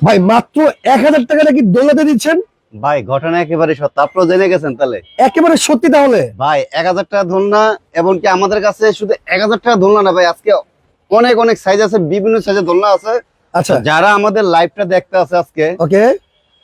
ভাই মাত্র এক হাজার টাকা নাকি দোলাতে দিচ্ছেন? ভাই ঘটনা একেবারে সত্য। আপনারা জেনে গেছেন তাহলে? একেবারে সত্যি তাহলে? ভাই এক হাজার টাকা ধরনা এবং কি আমাদের কাছে শুধু এক হাজার টাকা ধরনা না ভাই আজকে অনেক অনেক সাইজ আছে বিভিন্ন সাইজের ধরনা আছে। আচ্ছা। যারা আমাদের লাইভটা দেখতে আছে আজকে ওকে।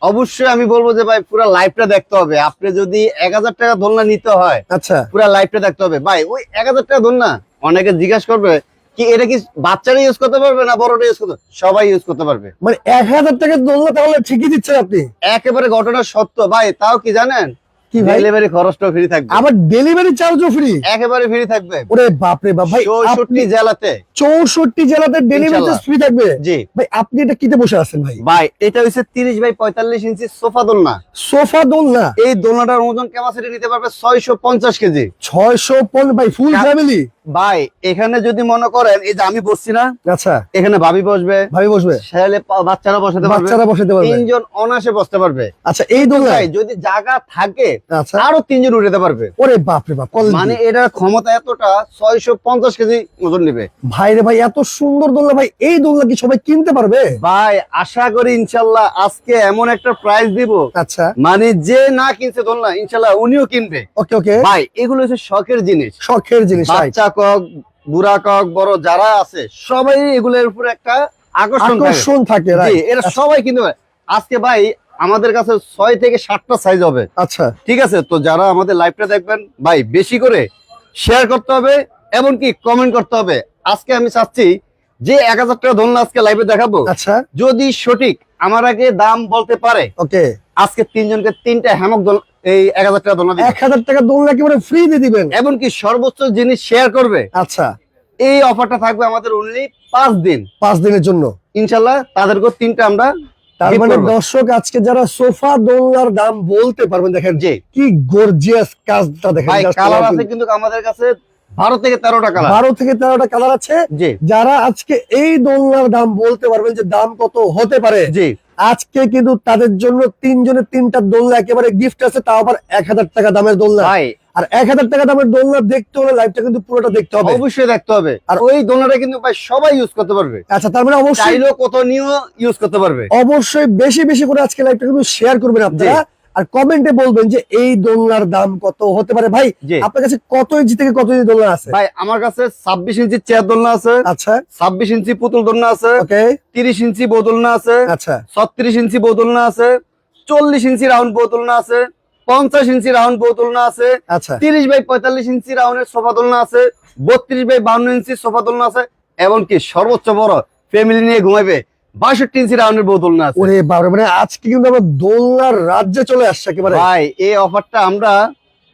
অবশ্যই আমি বলব যে ভাই পুরো লাইভটা দেখতে হবে। আপনি যদি এক হাজার টাকা ধরনা নিতে হয় আচ্ছা। পুরো লাইভটা দেখতে হবে। ভাই ওই এক হাজার টাকা ধরনা অনেকে জিজ্ঞাসা করবে কি এটা কি বাচ্চারা ইউজ করতে পারবে না বড়রা ইউজ করতে সবাই ইউজ করতে পারবে? মানে এক হাজার টাকা দোলনা তাহলে ঠিকই দিচ্ছেন আপনি। একেবারে ঘটনা সত্য। ভাই তাও কি জানেন? কি ভাই? ডেলিভারি ফ্রি থাকবে। আবার ডেলিভারি চার্জও ফ্রি একেবারে ফ্রি থাকবে। ওরে বাপরে বাপ ভাই চৌষট্টি আপনি জেলাতে। চৌষট্টি জেলাতে ডেলিভারি ইনশাল্লাহ। ফ্রি থাকবে? জি। ভাই আপনি এটা কিতে বসে আছেন ভাই? ভাই এটা হচ্ছে তিরিশ বাই পঁয়তাল্লিশ ইঞ্চি সোফা দোলনা। সোফা দোলনা? এই দোলনাটার ওজন ক্যাপাসিটি নিতে পারবে ছয়শো পঞ্চাশ কেজি। ছয়শো পন ভাই ফুল ফ্যামিলি ভাই এখানে যদি মনে করেন এই যে আমি বসছি না আচ্ছা। এখানে ভাবি বসবে। ভাবি বসবে? ছেলে বাচ্চারা বসাতে পারবে। বাচ্চারা বসাতে পারবে। তিনজন অনাসে বসতে পারবে। আচ্ছা এই দোলনায়? যদি জায়গা থাকে আরও তিনজন উঠতে পারবে। ওরে বাপরে বাপ মানে এটার ক্ষমতা এতটা ছয়শো পঞ্চাশ কেজি ওজন নেবে। ভাই রে ভাই এত সুন্দর দোলনা ভাই এই দোলনা কি সবাই কিনতে পারবে? ভাই আশা করি ইনশাল্লাহ আজকে এমন একটা প্রাইস দিব। আচ্ছা। মানে যে না কিনছে দোলনা ইনশাল্লাহ উনিও কিনবে। ওকে ওকে। ভাই এগুলো হচ্ছে শখের জিনিস। শখের জিনিস বাচ্চা কক বুড়া কক বড় যারা আছে সবাই এগুলোর উপর একটা আকর্ষণ থাকে। আকর্ষণ থাকে এরা সবাই কিনতে পারে। আজকে ভাই আমাদের কাছে ছয় থেকে সাতটা সাইজ হবে। আচ্ছা। ঠিক আছে? তো যারা আমাদের লাইভটা দেখবেন ভাই বেশি করে শেয়ার করতে হবে এমনকি কমেন্ট করতে হবে। আজকে আমি চাচ্ছি যে এক হাজার টাকা ধরুন আজকে লাইভে দেখাবো। আচ্ছা। যদি সঠিক আমার আগে দাম বলতে পারে ওকে। আজকে তিনজনকে তিনটা হ্যামক দোল এই এক হাজার টাকা দোলনা এক হাজার টাকা দোলনা একেবারে ফ্রি দিয়ে দিবেন। এমনকি সর্বোচ্চ জিনিস শেয়ার করবে আচ্ছা। এই অফারটা থাকবে আমাদের অনলি পাঁচ দিন। পাঁচ দিনের জন্য। ইনশাল্লাহ তাদেরকেও তিনটা আমরা তার মানে দর্শক আজকে যারা সোফা দোলনার দাম বলতে পারবেন দেখেন জি। কি গর্জিয়াস কাজটা দেখেন কালার আছে কিন্তু আমাদের কাছে বারো থেকে তেরোটা কালার। বারো থেকে তেরোটা কালার আছে। যারা আজকে এই দোলনার দাম বলতে পারবেন যে দাম কত হতে পারে জি। আজকে কিন্তু তাদের জন্য তিনজনের তিনটা দোলনা একেবারে গিফট আছে তাও আবার এক হাজার টাকা দামের দোলনা। আর এক হাজার টাকা দামের দোলনা দেখতে হলে লাইভটা কিন্তু পুরোটা দেখতে হবে। অবশ্যই দেখতে হবে। আর ওই দোলনাটা কিন্তু ভাই সবাই ইউজ করতে পারবে। আচ্ছা তার মানে অবশ্যই কত নিয়েও ইউজ করতে পারবে। অবশ্যই বেশি বেশি করে আজকে লাইভটা কিন্তু শেয়ার করবেন আপনারা। আর কমেন্টে বলবেন যে এই দোলনার দাম কত হতে পারে। ভাই আপনার কাছে কত ইঞ্চি থেকে কত ইঞ্চি দোলনা আছে? ভাই আমার কাছে ছাব্বিশ ইঞ্চি চেয়ার দোলনা আছে আচ্ছা। ছাব্বিশ ইঞ্চি পুতুল দোলনা আছে ওকে তিরিশ ইঞ্চি বোতলনা আছে আচ্ছা। ছত্রিশ ইঞ্চি বোতলনা আছে চল্লিশ ইঞ্চি রাউন্ড বোতলনা আছে পঞ্চাশ ইঞ্চি রাউন্ড বোতলনা আছে আচ্ছা। তিরিশ বাই পঁয়তাল্লিশ ইঞ্চি রাউন্ডের সোফা দোলনা আছে বত্রিশ বাই বান্ন ইঞ্চি সোফা দোলনা আছে এমনকি সর্বোচ্চ বড় ফ্যামিলি নিয়ে ঘুমাইবে বাষট্টি ইঞ্চি রাউন্ডের বোতলনা আছে। ওরে বাবা মানে আজকে কিন্তু আমরা দোলনার রাজ্যে চলে আসছে একেবারে। ভাই এই অফারটা আমরা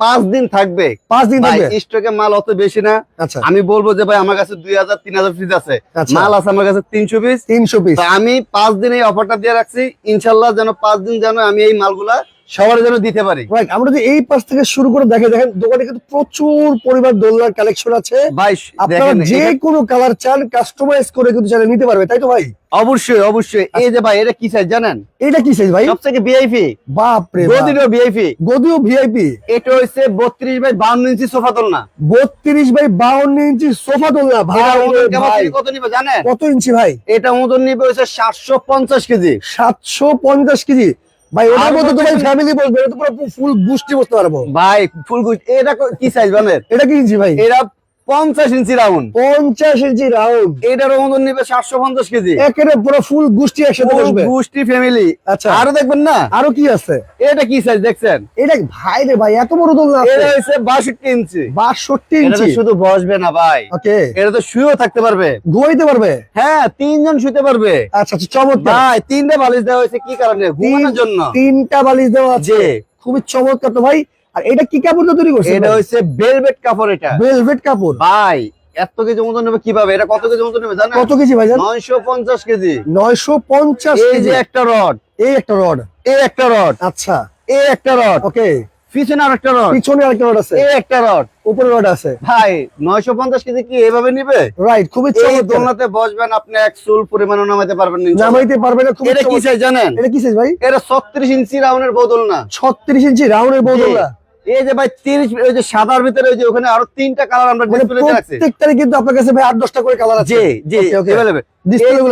পাঁচ দিন থাকবে। পাঁচ দিন ভাই স্টকে মাল অত বেশি না। আচ্ছা। আমি বলব যে ভাই আমার কাছে দুই হাজার তিন হাজার পিস আছে। আচ্ছা। মাল আছে আমার কাছে তিনশো পিস তিনশো পিস আমি পাঁচ দিন এই অফারটা দিয়ে রাখছি। ইনশাল্লাহ যেন পাঁচ দিন যেন আমি এই মালগুলা সবার যেন দিতে পারি। রাইট আমরা যদি এই পাশ থেকে শুরু করে দেখে দেখেন দোকানে কিন্তু প্রচুর পরিমাণ দোলনার কালেকশন আছে। ভাই আপনারা যে কোনো কালার চান কাস্টমাইজ করে কিন্তু চাইলে নিতে পারবে তাই তো ভাই? অবশ্যই অবশ্যই। এই যে ভাই এটা কি সাইজ জানেন? এটা কি সাইজ ভাই? সবথেকে ভিআইপি বাপ। রে গদিরও ভিআইপি গদিও ভিআইপি এটা হচ্ছে বত্রিশ বাই বান্ন ইঞ্চি সোফা দোলনা। বত্রিশ বাই বাউন্ন ইঞ্চি সোফা দোলনা ভাই। কত নিবে জানেন? কত ইঞ্চি ভাই? এটা ওজন নিবে সাতশো পঞ্চাশ কেজি। সাতশো পঞ্চাশ কেজি। ভাই ওটার মধ্যে তো ভাই বলতে- ফ্যামিলি বসবে এটা তো পুরো ফুল গুষ্টি বসতে পারব। ভাই ফুল গুষ্টি এটা ক- কি সাইজ বানের? এটা কি ইঞ্চি ভাই? এটা পঞ্চাশ ইঞ্চি রাউন্ড পঞ্চাশ ইঞ্চি রাউন্ড এটার ওজন নিবে সাতশো পঞ্চাশ কেজি। একেবারে পুরো ফুল গুষ্টি একসাথে বসবে। গোষ্ঠী ফ্যামিলি আচ্ছা। আরও দেখবেন না? আরও কি আছে? এটা কি সাইজ দেখছেন? এটা ভাই রে ভাই এত বড় দোলনা এটা হচ্ছে বাষট্টি ইঞ্চি। বাষট্টি ইঞ্চি। শুধু বসবে না ভাই। ওকে। এটা তো শুয়েও থাকতে পারবে। ঘুমাইতে পারবে? হ্যাঁ তিনজন শুতে পারবে। আচ্ছা আচ্ছা চমৎকার। ভাই তিনটা বালিশ দেওয়া হয়েছে কি কারণে? ঘুমানোর জন্য। তিনটা বালিশ দেওয়া আছে। খুবই চমৎকার তো ভাই। আর এটা কি কাপড় তৈরি করছে এটা হচ্ছে বেলভেট কাপড় এটা। ভেলভেট কাপড়? ভাই এত কেজি মতন নেবে কীভাবে? এটা কত কেজি মতন নেবে জানেন? কত কেজি ভাই জান? নয়শো পঞ্চাশ কেজি। নয়শো পঞ্চাশ এই যে একটা রড এই একটা রড এই একটা রড আচ্ছা। এই একটা রড ওকে পিছনে আর একটা রড পিছনে আরেকটা রড আছে। এই একটা রড উপরে রড আছে। ভাই নয়শো পঞ্চাশ কেজি কি এভাবে নিবে? রাইট খুবই চমৎকার। দোলনাতে বসবেন আপনি এক চুল পরিমাণও নামাইতে পারবেন না নামাইতে পারবেন না খুবই এটা কি। চাই জানেন? এটা কি সাইজ ভাই? এটা ছত্রিশ ইঞ্চি রাউন্ডের বোতল না। ছত্রিশ ইঞ্চি রাউন্ডের বদল না। এই যে ভাই তিরিশ ওই যে সাদার ভিতরে ওই যে ওখানে আরও তিনটা কালার আমরা মানে ডিসপ্লেতে রাখছি। প্রত্যেকটারই কিন্তু আপনার কাছে ভাই আট দশটা করে কালার আছে। জি জি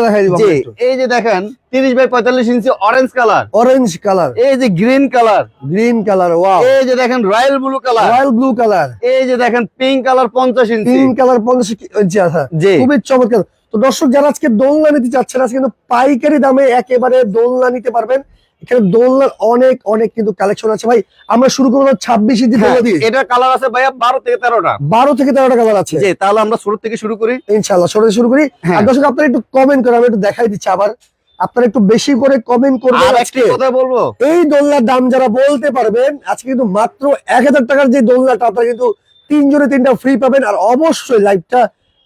দেখাই দিব জি এই যে দেখেন তিরিশ বাই পঁয়তাল্লিশ inch orange colour orange colour এই যে green colour green colour wow এই যে দেখেন royal blue colour royal blue colour এই যে দেখেন পিঙ্ক কালার পঞ্চাশ ইঞ্চি পিঙ্ক কালার পঞ্চাশ ইঞ্চি আছে খুবই চমৎকার। তো দর্শক যারা আজকে দোলনা নিতে চাচ্ছেন আজকে কিন্তু পাইকারি দামে একেবারে দোলনা নিতে পারবেন। এখানে দোলনার অনেক অনেক কিন্তু কালেকশন আছে। ভাই আমরা শুরু করব ছাব্বিশ ইঞ্চি হ্যাঁ, দোলনা দিয়ে এটা কালার আছে ভাইয়া বারো থেকে তেরোটা। বারো থেকে তেরোটা কালার আছে। তাহলে আমরা শুরু থেকে শুরু করি। ইনশাল্লাহ শুরু শুরু করি। হ্যাঁ। আর দর্শক আপনারা একটু কমেন্ট করে আমি একটু দেখাই দিচ্ছি আবার। আপনারা একটু বেশি করে কমেন্ট করবেন আজকে। কথা বলব। এই দোলনার দাম যারা বলতে পারবেন আজকে কিন্তু মাত্র এক হাজার টাকার যে দোলনাটা আপনারা কিন্তু তিনজনে তিনটা ফ্রি পাবেন। আর অবশ্যই লাইভটা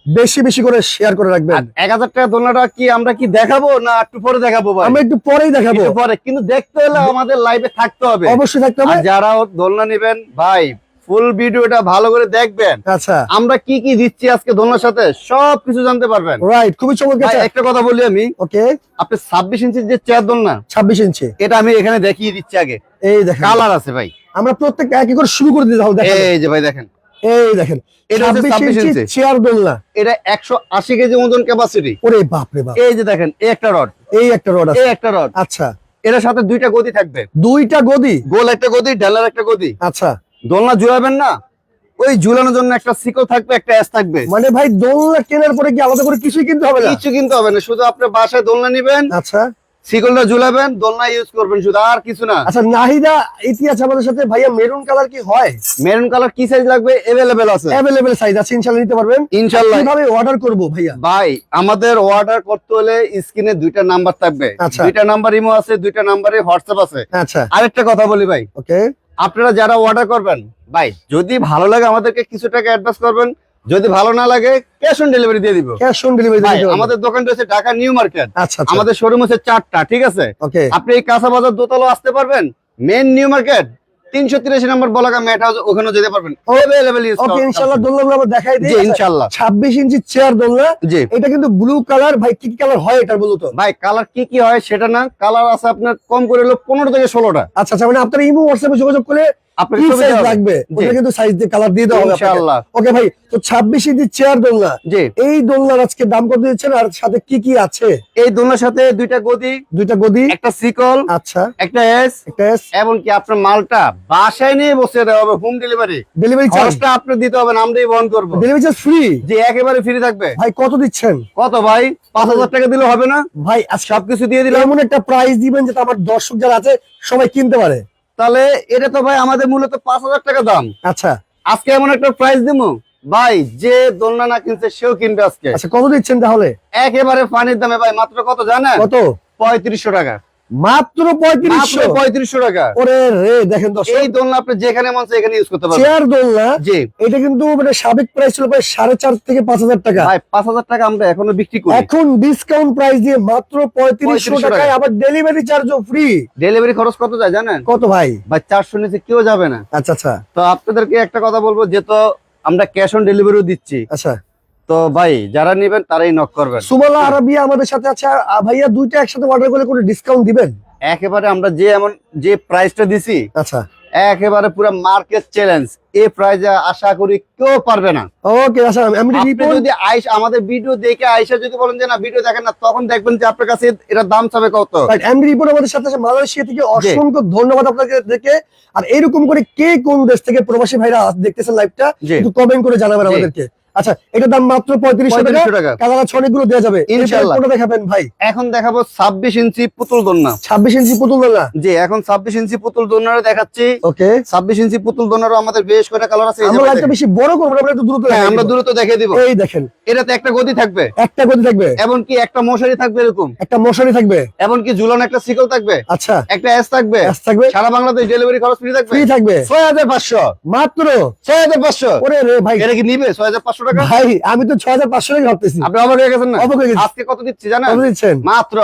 বেশি বেশি করে শেয়ার করে রাখবেন। এক হাজার টাকা দোলনাটা কি আমরা কি দেখাবো না একটু পরে দেখাবো আমরা একটু পরেই দেখাবো। পরে কিন্তু দেখতে হলে আমাদের লাইভে থাকতে হবে। অবশ্যই থাকতে হবে। যারা দোলনা নেবেন ভাই ফুল ভিডিওটা ভালো করে দেখবেন। আচ্ছা। আমরা কি কি দিচ্ছি আজকে দোলনার সাথে সব কিছু জানতে পারবেন। রাইট খুবই চমৎকার একটা কথা বলি আমি। ওকে আপনি ছাব্বিশ ইঞ্চির যে চেয়ার দোলনা ছাব্বিশ ইঞ্চি। এটা আমি এখানে দেখিয়ে দিচ্ছি আগে। এই দেখেন। কালার আছে ভাই। আমরা প্রত্যেক এক করে শুরু করে দিতে হবে দেখেন এই যে ভাই দেখেন। এই দেখেন এটা হচ্ছে ছাব্বিশ 26 ইঞ্চি ইঞ্চি। চেয়ার দোলনা এটা একশো আশি কেজি ওজন ক্যাপাসিটি ওরে বাপ রে বাপ। এই যে দেখেন এই একটা রড এই একটা রড এই একটা রড আচ্ছা। এটার সাথে দুইটা গদি থাকবে। দুইটা গদি? গোল একটা গদি ডালার একটা গদি। আচ্ছা। দোলনা ঝুলাবেন না। ওই ঝুলানোর জন্য একটা সিকল থাকবে একটা অ্যাস থাকবে। মানে ভাই দোলনা কেনার পরে কি আলাদা করে কিছুই কিনতে হবে না? কিছু কিনতে হবে না শুধু আপনার বাসায় দোলনা নিবেন। আচ্ছা। সিকলটা ঝুলাবেন দোলনা ইউজ করবেন শুধু আর কিছু না। আচ্ছা নাহিদা ইতিহাস আমাদের সাথে। ভাইয়া মেরুন কালার কি হয়? মেরুন কালার কি সাইজ লাগবে? এভেলেবেল আছে। অ্যাভেলেবেল সাইজ আছে ইনশাআল্লাহ নিতে পারবেন। ইনশাল্লাহ। কীভাবে অর্ডার করব ভাইয়া? ভাই আমাদের অর্ডার করতে হলে স্ক্রিনে দুইটা নাম্বার থাকবে। আচ্ছা। দুইটা নাম্বার ইমো আছে দুইটা নাম্বারে হোয়াটসঅ্যাপ আছে। আচ্ছা। আরেকটা কথা বলি ভাই। ওকে আপনারা যারা অর্ডার করবেন ভাই যদি ভালো লাগে আমাদেরকে কিছু টাকা অ্যাডভান্স করবেন যদি ভালো না লাগে ক্যাশ অন ডেলিভারি দিয়ে দিব। ক্যাশ অন ডেলিভারি আমাদের দোকানটা হচ্ছে ঢাকা নিউ মার্কেট। আচ্ছা আচ্ছা। আমাদের শোরুম হচ্ছে চারটা ঠিক আছে? ওকে আপনি এই কাঁচা বাজার দোতলা আসতে পারবেন মেন নিউ মার্কেট তিনশো তিরাশি নম্বর বলাকা ম্যাট হাউস ওখানে যেতে পারবেন। ওকে দোলনা আমরা দেখাই দিই। ইনশাল্লাহ 26 ইঞ্চি চেয়ার দোলনা। জি। এটা কিন্তু ব্লু কালার ভাই কি কালার হয় এটা বলো তো ভাই কালার কি কি হয় সেটা না কালার আছে আপনার কম করে হলো পনেরো থেকে ষোলোটা। আচ্ছা আচ্ছা মানে আপনার ইমো হোয়াটসঅ্যাপে যোগাযোগ করলে আপনার কি সাইজ লাগবে। ওটা কিন্তু সাইজ দিয়ে কালার দিয়ে দেওয়া হবে আপনাকে। ওকে ভাই তো 26 ইঞ্চি চেয়ার দোলনা। জি। এই দোলনার আজকে দাম কত আর সাথে কি কি আছে? এই দোলনার সাথে দুইটা গদি দুইটা গদি। একটা সিকল আচ্ছা। একটা এস একটা এবং কি আপনার মালটা বাসায় নিয়ে বসে দেওয়া হবে হোম ডেলিভারি ডেলিভারি আপনি দিতে হবে না আমরাই বহন করব। ডেলিভারি চার্জ ফ্রি যে একেবারে ফ্রি থাকবে। ভাই কত দিচ্ছেন? কত ভাই? পাঁচ হাজার টাকা দিলে হবে না? ভাই সবকিছু দিয়ে দিলাম। এমন একটা প্রাইস দিবেন যেটা আমার দর্শক যারা আছে সবাই কিনতে পারে। তাহলে এটা তো ভাই আমাদের মূলত পাঁচ হাজার টাকা দাম। আচ্ছা। আজকে এমন একটা প্রাইস দিব ভাই যে দোলনা না কিনছে সেও কিনবে আজকে। আচ্ছা কত দিচ্ছেন তাহলে? একেবারে পানির দামে ভাই মাত্র কত জানেন? কত? পঁয়ত্রিশশো টাকা। মাত্র পঁয়ত্রিশশো। পঁয়ত্রিশশো টাকা। ওরে রে দেখেন দর্শক। এই দোলনা আপনি যেখানে মন এখানে ইউজ করতে পারবেন। চেয়ার দোলনা জি। এটা কিন্তু মানে সাবেক প্রাইস ছিল প্রায় সাড়ে চার থেকে পাঁচ হাজার টাকা। ভাই পাঁচ হাজার টাকা আমরা এখনও বিক্রি করি। এখন ডিসকাউন্ট প্রাইস দিয়ে মাত্র পঁয়ত্রিশশো টাকায়। আবার ডেলিভারি চার্জও ফ্রি ডেলিভারি খরচ কত যায় জানেন? কত ভাই? ভাই চারশো নিচে কেউ যাবে না। আচ্ছা আচ্ছা। তো আপনাদেরকে একটা কথা বলব যে তো আমরা ক্যাশ অন ডেলিভারিও দিচ্ছি। আচ্ছা। তো ভাই যারা নেবেন তারাই নক করবেন। সুবলা আরাবিয়া আমাদের সাথে আছে। ভাইয়া দুইটা একসাথে অর্ডার করলে কোনো ডিসকাউন্ট দিবেন? একেবারে আমরা যে এমন যে প্রাইসটা দিছি আচ্ছা। একেবারে পুরো মার্কেট চ্যালেঞ্জ এই প্রাইজে আশা করি কেউ পারবে না। ওকে আচ্ছা আমি রিপোর্ট যদি আইস আমাদের ভিডিও দেখে আইসা যদি বলেন যে না ভিডিও দেখেন না তখন দেখবেন যে আপনার কাছে এটা দাম চাবে কত। এমডি রিপোর্ট আমাদের সাথে আছে মালয়েশিয়া থেকে। অসংখ্য ধন্যবাদ আপনাকে দেখে। আর এরকম করে কে কোন দেশ থেকে প্রবাসী ভাইরা দেখতেছেন লাইভটা একটু কমেন্ট করে জানাবেন আমাদেরকে। আচ্ছা এটার দাম মাত্র পঁয়ত্রিশশো টাকা। কালার অনেকগুলো দেওয়া যাবে। কোনটা দেখাবেন ভাই? এখন দেখাবো ছাব্বিশ ইঞ্চি পুতুল দোলনা। ছাব্বিশ ইঞ্চি পুতুল দোলনা? জি এখন ছাব্বিশ ইঞ্চি পুতুল দোলনারে দেখাচ্ছি। ওকে। ছাব্বিশ ইঞ্চি পুতুল দোলনারও আমাদের বেশ করে কালার আছে আমরা ভাই বেশি বড় করব আমরা একটু দ্রুত হ্যাঁ, আমরা দ্রুত দেখে দিব। এই দেখেন। এটাতে একটা গদি থাকবে। একটা গতি থাকবে। এবং কি একটা মশারি থাকবে এরকম? একটা মশারি থাকবে। এমন কি ঝুলানো একটা সিকল থাকবে? আচ্ছা। একটা এস থাকবে? থাকবে। সারা বাংলাদেশ ডেলিভারি খরচ ফ্রি থাকবে? ফ্রি থাকবে। ছয় হাজার পাঁচশো। মাত্র? ছয় হাজার পাঁচশো। ওরে রে ভাই। এটা কি নিবে? ছয় হাজার পাঁচশো টাকা? ভাই আমি তো ছয় হাজার পাঁচশো টাকা ভাবতেছি। আপনি অবাক হয়ে গেছেন না? অবাক হয়ে গেছি। আজকে কত দিচ্ছি জানেন? কত দিচ্ছেন? মাত্র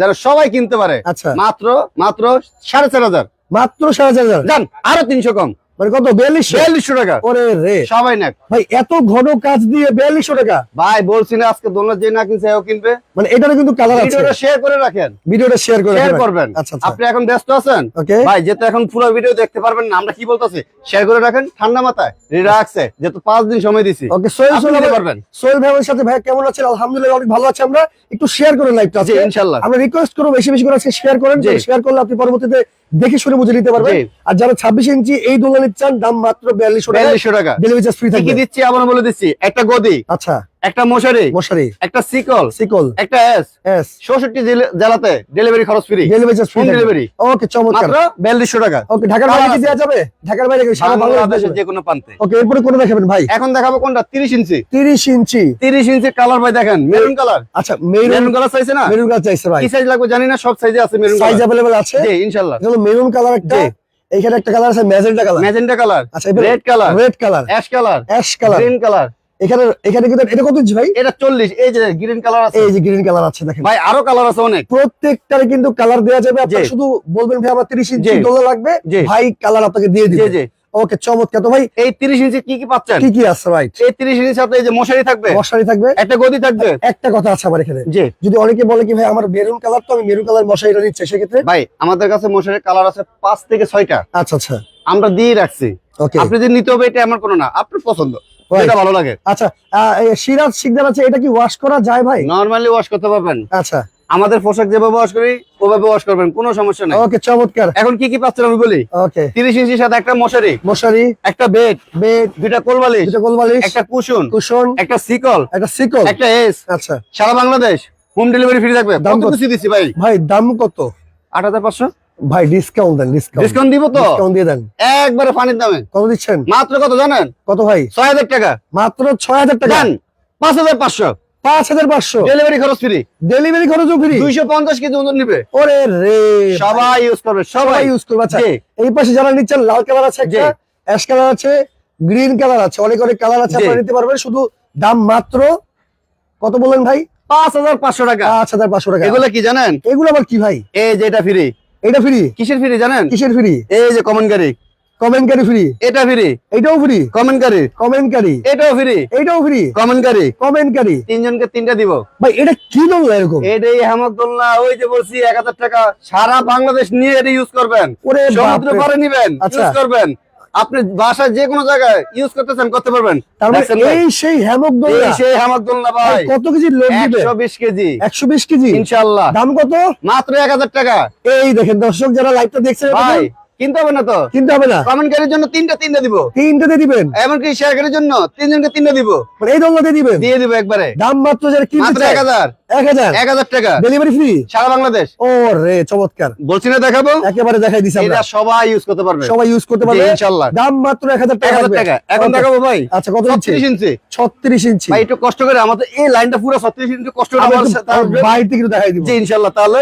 যারা সবাই কিনতে পারে। আচ্ছা। মাত্র মাত্র সাড়ে চার হাজার। মাত্র সাড়ে চার হাজার। জান আরও তিনশো কম। মানে কত বিয়াল্লিশশো? টাকা। ওরে রে। সবাই নাক। ভাই এত ঘন কাজ দিয়ে বিয়াল্লিশশো টাকা? ভাই বলছি না আজকে দোলনা যে না কিনছে এও কিনবে। মানে এটারও কিন্তু কালার আছে। ভিডিওটা শেয়ার করে রাখেন। ভিডিওটা শেয়ার করে শেয়ার করবেন। আচ্ছা আচ্ছা। আপনি এখন ব্যস্ত আছেন? ওকে ভাই যেহেতু এখন পুরো ভিডিও দেখতে পারবেন না আমরা কি বলতেছি? শেয়ার করে রাখেন ঠান্ডা মাথায়। রিল্যাক্সে যেহেতু পাঁচ দিন সময় দিছি। ওকে সোহেল সোহেল পারবেন সোহেল ভাইয়ের সাথে ভাই কেমন আছেন? আলহামদুলিল্লাহ অনেক ভালো আছে আমরা। একটু শেয়ার করেন লাইভটা জি ইনশাল্লাহ। আমরা রিকোয়েস্ট করব বেশি বেশি করে আজকে শেয়ার করেন। শেয়ার করলে আপনি পরবর্তীতে দেখে শুনে বুঝে নিতে পারবেন। আর যারা ছাব্বিশ ইঞ্চি এই দোলনা নিতে চান দাম মাত্র বিয়াল্লিশশো টাকা বিয়াল্লিশশো টাকা। ডেলিভারি চার্জ ফ্রি কি কি থাকবে। দিচ্ছি আবার বলে দিচ্ছি একটা গদি আচ্ছা। একটা মশারি মশারি। একটা সিকল সিকল একটা এস এস। চৌষট্টি জেলে- জেলাতে ডেলিভারি খরচ free delivery charge free delivery okay চমৎকার। মাত্র বিয়াল্লিশশো টাকা। ওকে ঢাকার বাইরে কি দেওয়া যাবে? ঢাকার বাইরে কি সারা বাংলাদেশের যে কোনো প্রান্তে। ওকে এরপরে কোন দেখাবেন ভাই? এখন দেখাবো কোনটা? তিরিশ ইঞ্চি। তিরিশ ইঞ্চি। তিরিশ ইঞ্চি কালার ভাই দেখেন মেরুন কালার। আচ্ছা মেরুন কালার চাইছে না? মেরুন কালার চাইছে ভাই। কি সাইজ লাগবে জানি না সব সাইজে আছে মেরুন সাইজ আছে? জি ইনশাআল্লাহ মেরুন কালার একটা। এইখানে একটা কালার আছে ম্যাজেন্টা কালার ম্যাজেন্টা কালার আচ্ছা red colour red colour ash colour ash colour green colour এখানে এখানে কিন্তু এটা কত ইঞ্চি ভাই? এটা চল্লিশ। এই যে গ্রিন কালার আছে। এই যে গ্রিন কালার আছে দেখেন। ভাই আরও কালার আছে অনেক। প্রত্যেকটারে কিন্তু কালার দেওয়া যাবে। আপনি শুধু বলবেন ভাই আমার 30 ইঞ্চি জি। ডলার লাগবে। জি। ভাই কালার আপনাকে দিয়ে জি দিবে। জি। ওকে চমৎকার। তো ভাই এই তিরিশ ইঞ্চি কি কি পাচ্ছেন? কি কি আছে ভাই? এই তিরিশ ইঞ্চির সাথে এই যে মশারি থাকবে? মশারি থাকবে। একটা গদি থাকবে? একটা কথা আছে আমার এখানে। জি। যদি অনেকে বলে কি ভাই আমার মেরুন কালার তো আমি মেরুন কালার মশারিটা নিচ্ছে সেক্ষেত্রে? ভাই আমাদের কাছে মশারির কালার আছে পাঁচ থেকে ছয়টা। আচ্ছা আচ্ছা। আমরা দিয়ে রাখছি। ওকে। আপনি যে নিতে হবে এটা আমার কোনো না। আপনার পছন্দ। এটা ভালো লাগে। আচ্ছা সিরাজ শিকদার আছে এটা কি ওয়াশ করা যায় ভাই? নরমালি ওয়াশ করতে পারবেন। আচ্ছা। আমাদের পোশাক যেভাবে ওয়াশ করি ওভাবে ওয়াশ করবেন কোনো সমস্যা নাই। ওকে চমৎকার। এখন কি কি পাচ্ছেন আমি বলি? ওকে তিরিশ ইঞ্চির সাথে একটা মশারি মশারি একটা বেড বেড দুইটা কোলবালিশ দুটো গোলবালিশ একটা কুশন কুশন একটা সিকল একটা সিকল একটা এস আচ্ছা। সারা বাংলাদেশ হোম ডেলিভারি ফ্রি থাকবে। দাম কত দিচ্ছি ভাই? ভাই দাম কত? আট হাজার পাঁচশো। ভাই ডিসকাউন্ট দেন ডিসকাউন্ট ডিসকাউন্ট দিব তো? ডিসকাউন্ট দিয়ে দেন। একবারে পানির দামে। কত দিচ্ছেন? মাত্র কত জানেন? কত ভাই? ছয় হাজার টাকা। মাত্র ছয় হাজার টাকা। দেন পাঁচ হাজার পাঁচশো। পাঁচ হাজার পাঁচশো। ডেলিভারি খরচ ফ্রি ডেলিভারি খরচও ফ্রি দুইশো পঞ্চাশ কেজি ওজন নিবে। ওরে রে। সবাই ইউজ করবে সবাই সবাই। ইউজ করবে। আচ্ছা এই পাশে যারা নিচ্ছেন লাল কালার আছে অ্যাশ কালার আছে গ্রিন কালার আছে অনেক অনেক কালার আছে আপনারা নিতে পারবেন। শুধু দাম মাত্র কত বললেন ভাই? পাঁচ হাজার পাঁচশো টাকা। পাঁচ হাজার পাঁচশো টাকা। এগুলো কি জানেন? এগুলো আবার কি ভাই? এই যে এটা ফ্রি এটা ফ্রি কিসের ফ্রি জানেন? কিসের ফ্রি এই যে কমেন্টকারী কমেন্টকারী ফ্রি এটা ফ্রি এটাও ফ্রি কমেন্টকারী কমেন্টকারী এটাও ফ্রি এটাও ফ্রি কমেন্টকারী কমেন্টকারী তিনজনকে তিনটা দিব। ভাই এটা কি দল এরকম? এটাই হামাক দোলনা ওই যে বলছি এক হাজার টাকা। সারা বাংলাদেশ নিয়ে এটা ইউজ করবেন। সমুদ্র পারে নিবেন আচ্ছা। ইউজ করবেন। আপনি বাসায় যে কোনো জায়গায় ইউজ করতেছেন করতে পারবেন। মানে? এই সেই হ্যামক এই সেই দোলনা ভাই কত কেজি লোড দিবে? একশো বিশ কেজি। একশো বিশ কেজি? ইনশাল্লাহ দাম কত? মাত্র এক হাজার টাকা। এই দেখেন দর্শক যারা লাইভটা দেখছেন এটা ভাই কিনতে হবে না তো? কিনতে হবে না। কমেন্টকারীর জন্য তিনটা তিনটা দিব। তিনটাতে দিবেন? এমনকি শেয়ারকারীর জন্য তিনজনকে তিনটা দিব। মানে এই দলটাতে দিবেন? দিয়ে দিব একবারে। দাম মাত্র যারা কিনতে এক হাজার। এক হাজার। এক হাজার টাকা। ডেলিভারি ফ্রি সারা বাংলাদেশ। ও রে চমৎকার। বলছি না দেখাবো? একেবারে দেখাই দিছি আমরা। সবাই ইউজ করতে পারবে। সবাই ইউজ করতে পারবে। ইনশাল্লাহ দাম মাত্র এক হাজার এক টাকা। এখন দেখাবো ভাই। আচ্ছা কত ইঞ্চি? ছত্রিশ ইঞ্চি। ছত্রিশ ইঞ্চি। ভাই একটু কষ্ট করে আমাদের এই লাইনটা পুরো ছত্রিশ ইঞ্চি কষ্ট করে। বাইরে থেকে দেখাই দিব। জি ইনশাল্লাহ তাহলে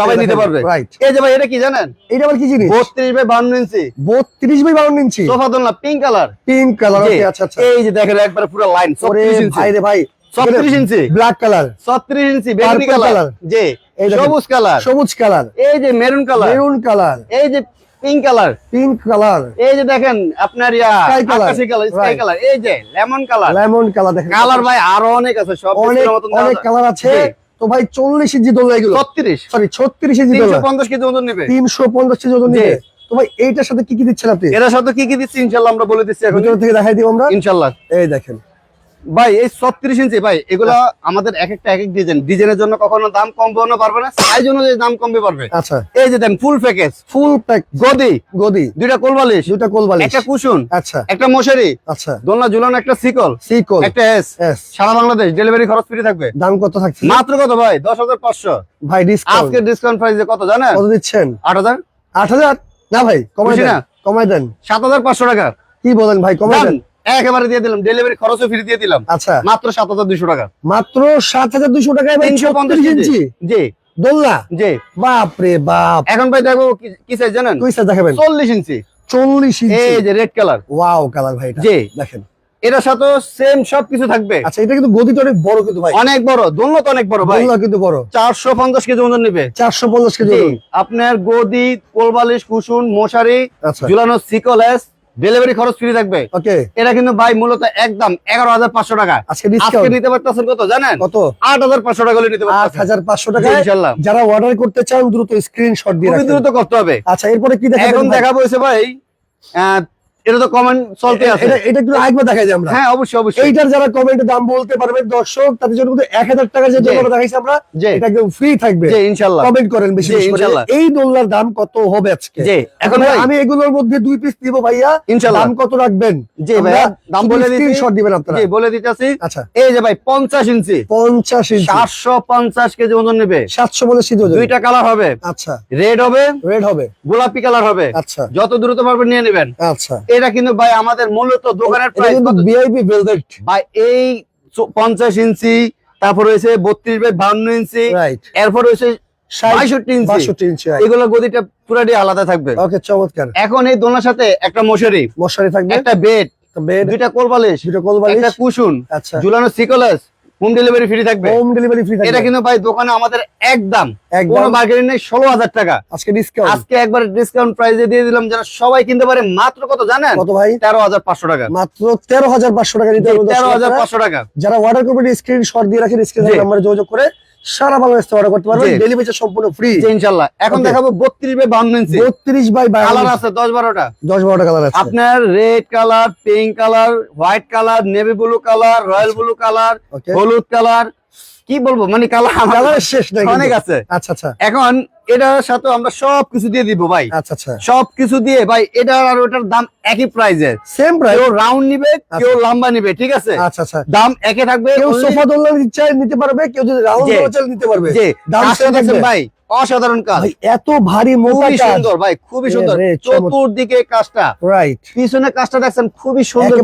সবাই নিতে পারবে। রাইট এই যে ভাই এটা কি জানেন? এটা আবার কি জিনিস? বত্রিশ বাই বান্ন ইঞ্চি। বত্রিশ বাই বাউন্ন ইঞ্চি। সোফা দোলনা পিঙ্ক কালার পিঙ্ক কালার আচ্ছা আচ্ছা। এই যে দেখেন একবার পুরো লাইন ছত্রিশ ইঞ্চি। ভাই রে ভাই। ছত্রিশ ইঞ্চি। ব্ল্যাক কালার ছত্রিশ বেগুনি কালার। সবুজ কালার সবুজ কালার এই যে মেরুন কালার মেরুন কালার এই যে পিঙ্ক কালার পিঙ্ক কালার এই যে দেখেন আপনার। আকাশি কালার স্কাই কালার এই যে লেমন কালার লেমন কালার দেখেন। কালার ভাই আরও অনেক আছে সব অনেক অনেক কালার আছে। তো ভাই চল্লিশ ইঞ্চি দোলা এগুলো। ছত্রিশ। সরি ছত্রিশ ইঞ্চি দোলা পঞ্চাশ কেজি ওজন নেবে। তিনশো পঞ্চাশ কেজি ওজন। নিবে। ভাই এইটার সাথে কি কি দিচ্ছেন আপনি? এরা সাথে কি কি দিচ্ছি ইনশাল্লাহ আমরা বলে দিচ্ছি এখন। থেকে দেখাই দিব আমরা। ইনশাল্লাহ। এই দেখেন। ভাই এই ছত্রিশ ইঞ্চি ভাই এগুলা আমাদের এক একটা এক এক ডিজাইন। ডিজাইনের জন্য কখনো দাম কম বানো পারবে না সাইজ অনুযায়ী দাম কমবে পারবে। আচ্ছা। এই যে দেন ফুল প্যাকেজ ফুল প্যাক গদি। গদি। দুইটা কোলবালিশ দুটা কোল বালিশ। একটা কুশন। আচ্ছা। একটা মশারি। আচ্ছা। দোলনা ঝুলানো একটা সিকল সিকল একটা এস এস সারা বাংলাদেশ ডেলিভারি খরচ ফ্রি থাকবে। দাম কত থাকছে? মাত্র কত ভাই? দশ হাজার পাঁচশো। ভাই ডিসকাউন্ট আজকে ডিসকাউন্ট প্রাইসে কত জানেন? কত দিচ্ছেন? আট হাজার। আট হাজার? না ভাই কমাই না? কমাই দেন। সাত হাজার পাঁচশো টাকা। কি বলেন ভাই কমাই দেন। একেবারে দিয়ে দিলাম ডেলিভারি খরচও ফ্রি দিয়ে দিলাম। আচ্ছা। মাত্র সাত হাজার দুইশো টাকা। মাত্র সাত হাজার দুশো টাকায় তিনশো পঞ্চাশ ইঞ্চি? জি। দোলনা জি। বাপ রে বাপ। এখন ভাই দেখো কি- কি সাইজ জানেন? দুই সাইজ দেখাবেন? চল্লিশ ইঞ্চি। চল্লিশ ইঞ্চি। এই যে রেড কালার ওয়াও কালার ভাই এটা। জি। দেখেন। এটার সাথে সেম সব কিছু থাকবে। আচ্ছা এটা কিন্তু গদিটা অনেক বড় কিন্তু ভাই। অনেক বড় দোলনা তো অনেক বড় ভাই। দোলনা কিন্তু বড়। চারশো পঞ্চাশ কেজি ওজন নেবে। চারশো পঞ্চাশ কেজি আপনার গদি কোলবালিশ কুসুন মশারি আচ্ছা। ঝুলানো সিকলেস ডেলিভারি খরচ ফ্রি থাকবে। ওকে। এটা কিন্তু ভাই মূলত একদম এগারো হাজার পাঁচশো টাকা। আজকে আজকে নিতে পারতেছেন কত জানেন? কত? আট হাজার পাঁচশো টাকা নিতে আট হাজার পাঁচশো টাকা ইনশাল্লাহ। যারা অর্ডার করতে চান দ্রুত স্ক্রিনশট দিয়ে দ্রুত করতে হবে। আচ্ছা এরপরে কি এখন দেখাবো ভাই এটা তো কমেন্ট চলতে আছে। এটা একটু আরেকবার দেখাই আমরা। হ্যাঁ অবশ্যই অবশ্যই। এইটার যারা কমেন্টে দাম বলতে পারবে দর্শক তাদের জন্য কিন্তু এক হাজার টাকা যে। দোলনা দেখাইছি আমরা এটা একদম ফ্রি থাকবে। জি ইনশাল্লাহ। কমেন্ট করেন বেশি বেশি। এই দোলনার দাম কত হবে আজকে? জি এখন আমি এগুলোর মধ্যে দুই পিস দিব ভাইয়া। ইনশাল্লাহ। দাম কত রাখবেন? জি ভাইয়া দাম বলে দিচ্ছি। স্ক্রিনশট দিবেন আপনারা। জি বলে দিতেছি। আচ্ছা। এই যে ভাই পঞ্চাশ ইঞ্চি। পঞ্চাশ ইঞ্চি। চারশো পঞ্চাশ কেজি ওজন নেবে। সাতশো বলে শীত দুইটা কালার হবে। আচ্ছা। রেড হবে। রেড হবে। গোলাপি কালার হবে। আচ্ছা। যত দ্রুত পারবেন নিয়ে নেবেন। আচ্ছা। এটা কিন্তু ভাই আমাদের মূলত দোকানের প্রাইস ভিআইপি ভেলভেট ভাই এই পঞ্চাশ ইঞ্চি তারপর রয়েছে বত্রিশ বাই বান্ন ইঞ্চি রাইট এরপর রয়েছে বাইষট্টি ইঞ্চি। বাষট্টি ইঞ্চি এগুলোর গদিটা পুরাটি আলাদা থাকবে। ওকে চমৎকার। এখন এই দোলনার সাথে একটা মশারি। মশারি থাকবে? একটা বেড বেড দুইটা কোলবালিশ কোলবালিশ একটা কুশন। আচ্ছা। ঝুলানো সিকলেস হোম ডেলিভারি ফ্রি থাকবে। হোম ডেলিভারি ফ্রি থাকবে। এটা কিন্তু ভাই দোকানে আমাদের একদম কোনো মার্কেটিং নেই ষোলো হাজার টাকা। আজকে ডিসকাউন্ট আজকে একবার ডিসকাউন্ট প্রাইসে দিয়ে দিলাম যারা সবাই কিনতে পারে মাত্র কত জানেন? কত ভাই? তেরো হাজার পাঁচশো টাকা। মাত্র তেরো হাজার পাঁচশো টাকা তেরো হাজার। পাঁচশো টাকা। যারা অর্ডার করবেন স্ক্রিনশট দিয়ে রাখেন স্ক্রিন। নাম্বারে যোগাযোগ করে সারা বাংলাদেশ অর্ডার করতে পারবেন। ডেলিভারি সম্পূর্ণ ফ্রি ইনশাআল্লাহ। এখন দেখাবো বত্রিশ বাই বান্ন ইঞ্চি বত্রিশ বাই কালার আছে দশ বারোটা। দশ বারোটা কালার আছে। আপনার red colour pink colour white colour navy blue colour royal blue colour হলুদ কালার কি বলব? মানে কালার কালারের শেষ নাই অনেক আছে। আচ্ছা আচ্ছা। এখন এটার সাথে আমরা সব কিছু দিয়ে দিব ভাই। আচ্ছা আচ্ছা। সব কিছু দিয়ে ভাই এটার আর ওটার দাম একই প্রাইজের সেম প্রাইস কেউ রাউন্ড নিবে কেউ লম্বা নিবে ঠিক আছে? আচ্ছা আচ্ছা। দাম একই থাকবে কেউ সোফা দোলনা নিতে পারবে কেউ যদি রাউন্ড দোলনা নিতে পারবে। জি। দাম সেম। ভাই? অসাধারণ কাজ। এত ভারী মোটা খুবই সুন্দর ভাই খুবই সুন্দর। চতুর্দিকে কাজটা। রাইট পিছনে কাজটা দেখছেন খুবই সুন্দর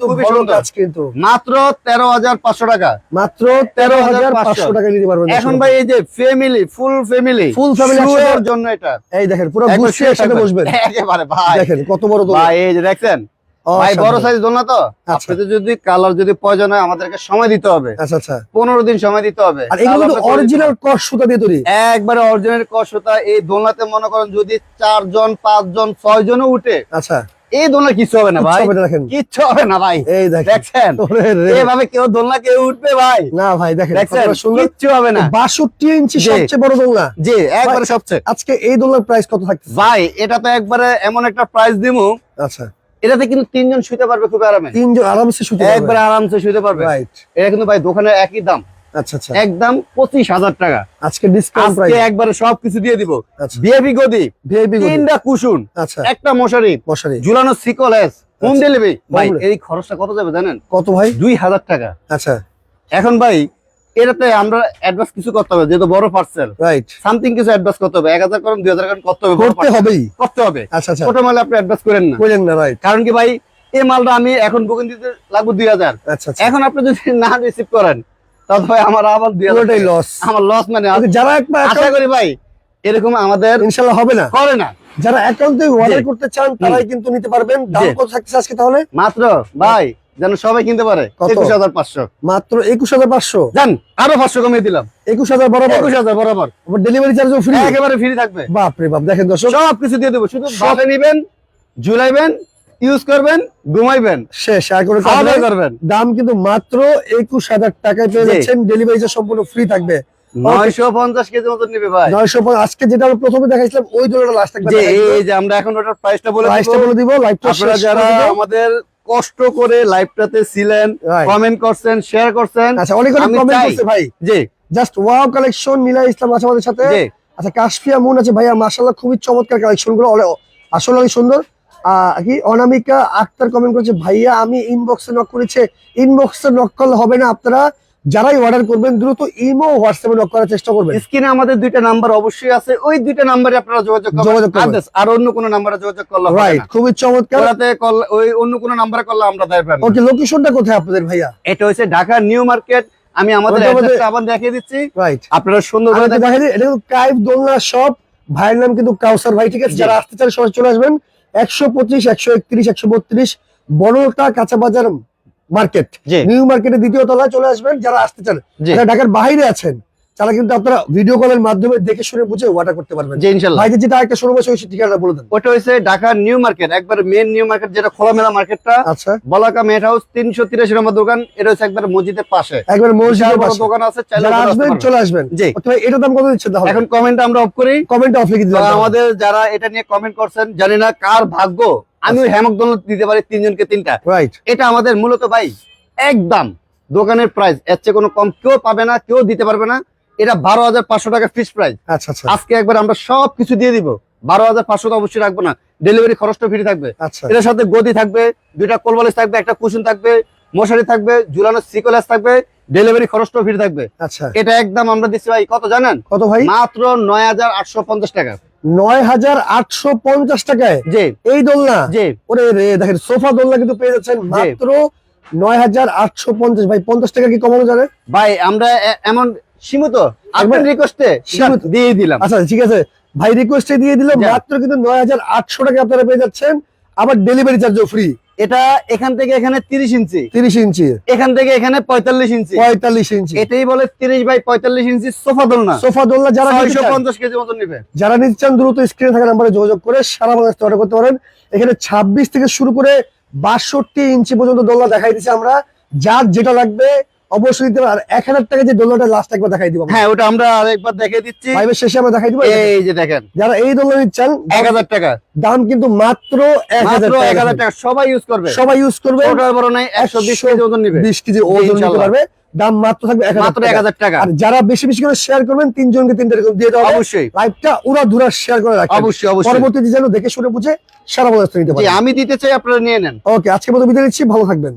খুবই সুন্দর। কাজ কিন্তু। মাত্র তেরো হাজার পাঁচশো টাকা। মাত্র তেরো হাজার পাঁচশো। টাকা নিতে পারবেন এখন ভাই এই যে ফ্যামিলি ফুল ফ্যামিলি ফুল একসাথে- জন্য এটা। এই দেখেন পুরো। বসবেন। একেবারে ভাই। দেখেন কত বড় ভাই এই যে দেখছেন ভাই বড় অসাধারণ। সাইজ দোলনা তো? আচ্ছা। আপনাদের যদি কালার যদি প্রয়োজন হয় আমাদেরকে সময় দিতে হবে। আচ্ছা আচ্ছা। পনেরো দিন সময় দিতে হবে। আর এগুলো অরিজিনাল কস সুতা দিয়ে তৈরি? পারব। একবারে অরিজিনাল কষ্টতা এই দোলনাতে মনে করেন যদি ছয় জনও উঠে আচ্ছা। এই দোলনা কিছু হবে না ভাই। কিচ্ছু হবে না, দেখেন। কিচ্ছু হবে না ভাই। এই দেখেন। রে। এভাবে কেউ দোলনা কেউ উঠবে ভাই। না ভাই দেখেন কিচ্ছু হবে না। বাষট্টি ইঞ্চি সবচেয়ে বড় দোলনা। জি একবারে সবচেয়ে। আজকে এই দোলনার প্রাইস কত থাকছে ভাই এটা তো একবারে এমন একটা প্রাইস দিমু। আচ্ছা। এটাতে কিন্তু তিনজন শুতে পারবে খুব আরামে। তিনজন আরামসে শুতে একবারে আরামসে শুতে পারবে। রাইট এটা কিন্তু ভাই দোকানের একই দাম। আচ্ছা আচ্ছা। একদম পঁচিশ হাজার টাকা। আজকে ডিসকাউন্ট প্রাইস আজকে একবারে সবকিছু দিয়ে দিব। আচ্ছা। বিএপি গদি ভিআইপি তিনটা কুসুন আচ্ছা। একটা মশারি মশারি। ঝুলানো সিকলেস হোম। ডেলিভারি ভাই এই খরচটা কত যাবে জানেন? কত ভাই? দুই হাজার টাকা। আচ্ছা। এখন ভাই এটাতে আমরা অ্যাডভান্স কিছু করতে হবে যেহেতু বড় পার্সেল রাইট সামথিং কিছু অ্যাডভান্স করতে হবে এক হাজার করেন দুই হাজার করেন করতে হবে করতে হবেই। করতে হবে। আচ্ছা আচ্ছা। ছোট মালে আপনি অ্যাডভান্স করেন না। বলেন না রাইট কারণ কি ভাই এই মালটা আমি এখন বুকিং দিতে লাগবে দুই হাজার। আচ্ছা আচ্ছা। এখন আপনি যদি না রিসিভ করেন তাহলে ভাই আমার আবার দুই হাজার লস আমার লস মানে যারা একটা আশা করি ভাই এরকম আমাদের ইনশাল্লাহ হবে না। করে না। যারা অ্যাকাউন্টে অর্ডার। করতে চান তারাই কিন্তু নিতে পারবেন। দাম কত থাকছে আজকে তাহলে? মাত্র ভাই যেন সবাই কিনতে পারে। একুশ হাজার পাঁচশো। মাত্র একুশ হাজার পাঁচশো? জান আরও পাঁচশো কমিয়ে দিলাম। একুশ হাজার বরাবর? একুশ হাজার বরাবর। ডেলিভারি চার্জও ফ্রি একেবারে ফ্রি থাকবে। বাপ রে বাপ দেখেন দর্শক। সব কিছু দিয়ে দেবো। শুধু ভাবে নিবেন ঝুলাইবেন ইউজ করবেন ঘুমাইবেন। শেষ আর কোনো খাওয়া করবেন। দাম কিন্তু মাত্র একুশ হাজার টাকায় পেয়ে যাচ্ছেন। ডেলিভারি চার্জ সম্পূর্ণ ফ্রি থাকবে। নয়শো পঞ্চাশ কেজি মতন নিবে ভাই। নয়শো আজকে যেটা আমরা প্রথমে দেখাইছিলাম ওই লাস্ট থাকবে। এই যে আমরা এখন ওটার প্রাইসটা বলে প্রাইসটা দিব। বলে দিব লাইভটা যারা আমাদের কষ্ট করে লাইভটাতে ছিলেন কমেন্ট করছেন শেয়ার করছেন। আচ্ছা অনেক অনেক কমেন্ট করছে ভাই। জি। Just wow collection Nila Islam আছে আমাদের সাথে। জি। আচ্ছা কাশফিয়া মুন আছে ভাইয়া মাশাআল্লাহ খুবই চমৎকার কালেকশনগুলো। আসলে অনেক সুন্দর। আহ, কি? অনামিকা আক্তার কমেন্ট করেছে ভাইয়া আমি ইনবক্সে নক করেছে। ইনবক্সে নক করলে হবে না আপনারা? যারাই অর্ডার করবেন দ্রুত ইমো হোয়াটসঅ্যাপে নক করার চেষ্টা করবেন। স্ক্রিনে আমাদের দুইটা নাম্বার অবশ্যই আছে। ওই দুইটা নাম্বারে আপনারা যোগাযোগ যোগাযোগ করবেন। আর অন্য কোনো নাম্বারে যোগাযোগ করলে হবে রাইট খুবই চমৎকার। ওরাতে কল- ওই অন্য কোনো নাম্বারে করলে আমরা দায় পাবো ওকে লোকেশনটা কোথায় আপনাদের ভাইয়া? এটা হচ্ছে ঢাকা নিউ মার্কেট। আমি আমাদের অ্যাড্রেসটা আবার দেখিয়ে দিচ্ছি। রাইট আপনারা সুন্দর আমি করে একটু দেখাই দিই, এটা কিন্তু কাইফ দোলনা শপ ভাইয়ের নাম কিন্তু কাউসার ভাই ঠিক আছে? যারা আসতে চান সবাই চলে আসবেন। একশো পঁচিশ একশো একত্রিশ একশো বত্রিশ বড়টা কাঁচা বাজার মার্কেট। নিউ মার্কেটের দ্বিতীয় তলায় চলে আসবেন যারা আসতে চান যারা ঢাকার বাইরে আছেন তারা কিন্তু আপনারা ভিডিও কলের মাধ্যমে দেখে শুনে বুঝে অর্ডার করতে পারবেন। জি ইনশাল্লাহ। ভাইদের যেটা একটা শোরুম আছে ওই ঠিকানা বলে দেন। ওটা হচ্ছে ঢাকা নিউ মার্কেট একবার মেন নিউ মার্কেট যেটা খোলামেলা মার্কেটটা। আচ্ছা। বলাকা মেট হাউস তিনশো তিরাশি নম্বর দোকান এটা হচ্ছে একবার মসজিদের পাশে। একবার মসজিদের পাশে। দোকান আছে চাইলে আসবেন চলে আসবেন। জি। তো ভাই এটার দাম কত দিচ্ছেন তাহলে? এখন কমেন্ট আমরা অফ করি। কমেন্টে অফ লিখে দিলাম। আমাদের যারা এটা নিয়ে কমেন্ট করছেন জানি না কার ভাগ্য। আমি ওই হ্যামক দোলনা দিতে পারি তিনজনকে তিনটা। রাইট এটা আমাদের মূলত ভাই একদম দোকানের প্রাইস এর চেয়ে কোনো কম কেউ পাবে না কেউ দিতে পারবে না। এটা বারো হাজার পাঁচশো টাকা ফিক্স প্রাইস আচ্ছা আচ্ছা। আজকে একবার আমরা সব কিছু দিয়ে দিব। বারো হাজার পাঁচশো তো অবশ্যই রাখব না। ডেলিভারি খরচটা ফ্রি থাকবে। আচ্ছা। এটার সাথে গদি থাকবে দুইটা কোলবালিশ থাকবে একটা কুশন থাকবে মশারি থাকবে ঝুলানো সিকোলাস থাকবে ডেলিভারি খরচটাও ফ্রি থাকবে। আচ্ছা। এটা একদম আমরা দিচ্ছি ভাই কত জানেন? কত ভাই? মাত্র নয় হাজার আটশো পঞ্চাশ টাকা। নয় হাজার আটশো পঞ্চাশ টাকায়। জি। এই দোলনা? জি। ওরে রে দেখেন সোফা দোলনা কিন্তু পেয়ে যাচ্ছেন মাত্র নয় হাজার আটশো পঞ্চাশ। ভাই পঞ্চাশ টাকা কি কমানো যাবে? ভাই আমরা এমন সীমিত। আপনার রিকোয়েস্টে সীমিত। দিয়ে দিলাম। আচ্ছা ঠিক আছে। ভাই রিকোয়েস্টে দিয়ে দিলাম। মাত্র কিন্তু নয় হাজার আটশো টাকা আপনারা পেয়ে যাচ্ছেন। আবার ডেলিভারি চার্জও ফ্রি এটা এখান থেকে এখানে তিরিশ ইঞ্চি। তিরিশ ইঞ্চি। এখান থেকে এখানে পঁয়তাল্লিশ ইঞ্চি। পঁয়তাল্লিশ ইঞ্চি। এটাই বলে তিরিশ বাই পঁয়তাল্লিশ ইঞ্চি সোফা দোলনা। সোফা দোলনা যারা ছয়শো পঞ্চাশ কেজি মতন নিবে। যারা নিতে চান দ্রুত স্ক্রিনে থাকা নাম্বারে যোগাযোগ করে সারা বাংলাদেশ অর্ডার করতে পারেন। এখানে ছাব্বিশ থেকে শুরু করে বাষট্টি ইঞ্চি পর্যন্ত দোলনা দেখাই দিচ্ছি আমরা। যার যেটা লাগবে অবশ্যই দিতে। আর এক হাজার টাকা যে লাস্ট একবার দেখাই দিব হ্যাঁ ওটা আমরা আরেকবার দিচ্ছি। ফাইভের শেষে আমরা দেখাই দিব। এই যে দেখেন। যারা এই এক হাজার টাকা। দাম কিন্তু মাত্র এক হাজার এক টাকা। হাজার টাকা। সবাই ইউজ করবে। সবাই ইউজ করবে। ছোট আর বড় নাই একশো বিশ কেজি ওজন নিবে। বিশ কেজি ওজন নিতে পারবে। দাম মাত্র থাকবে মাত্র এক হাজার টাকা। আর যারা বেশি বেশি করে শেয়ার করবেন তিনজনকে তিনটা দিয়ে দেওয়া অবশ্যই। লাইভটা ওরা ধুরা শেয়ার করে রাখবেন অবশ্যই অবশ্যই। পরবর্তীতে যেন দেখে শুনে বুঝে সারা বাংলাদেশ নিতে জি পারেন আমি দিতে চাই আপনারা নিয়ে নেন। ওকে আজকে মতো বিদায় নিচ্ছি। ভালো থাকবেন।